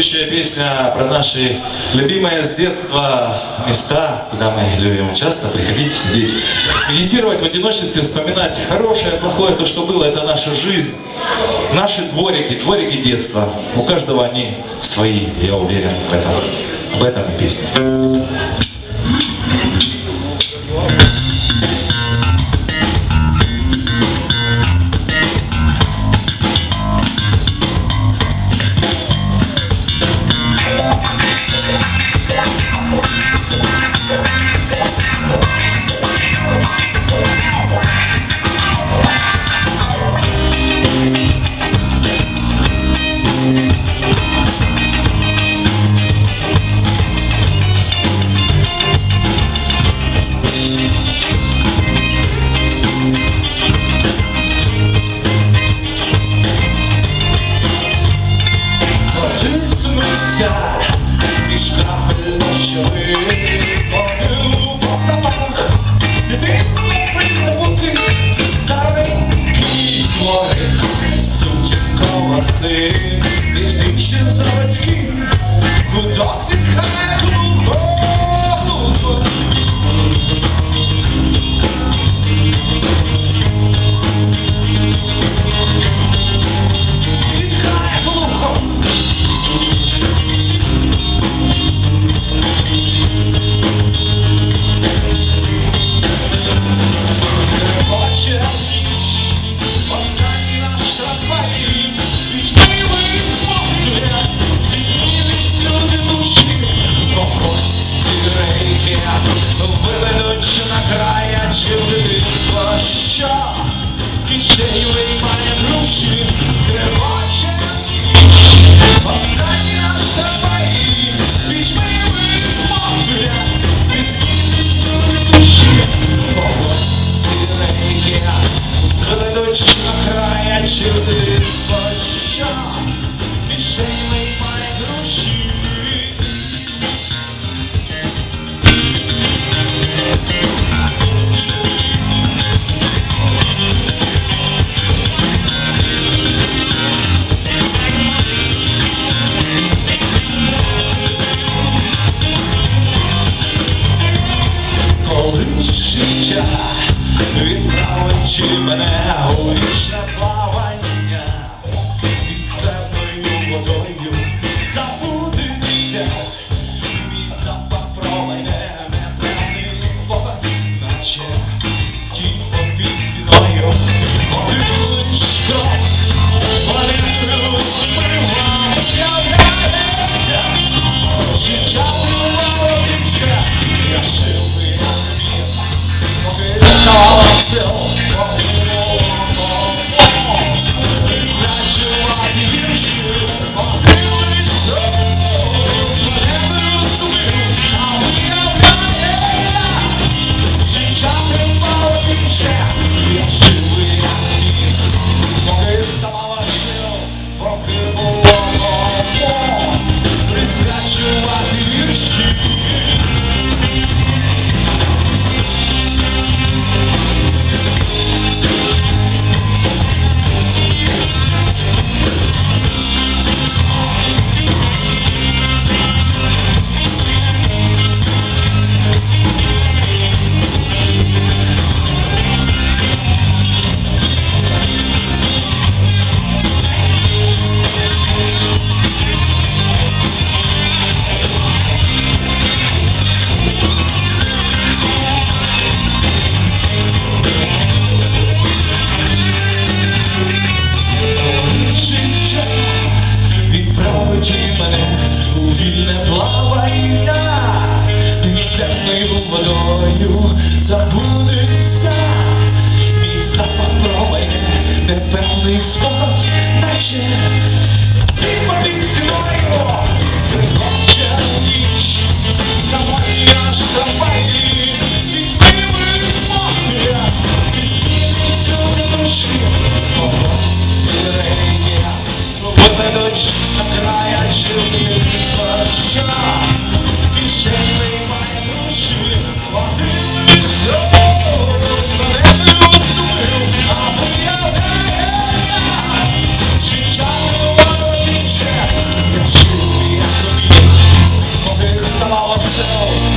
Следующая песня про наши любимые с детства места, куда мы любим часто приходить, сидеть, медитировать в одиночестве, вспоминать хорошее, плохое, то, что было, это наша жизнь. Наши дворики, дворики детства. У каждого они свои, я уверен в этом. Об этом и песня. нельзя И штрафы нашли Повел по собаках Следы слепые забуты Зарвенки горы Сутен колосные Oh, Чи мене очі мене у вільне плавання, під земною водою забудеться, мій запах про мене непевний спад. No.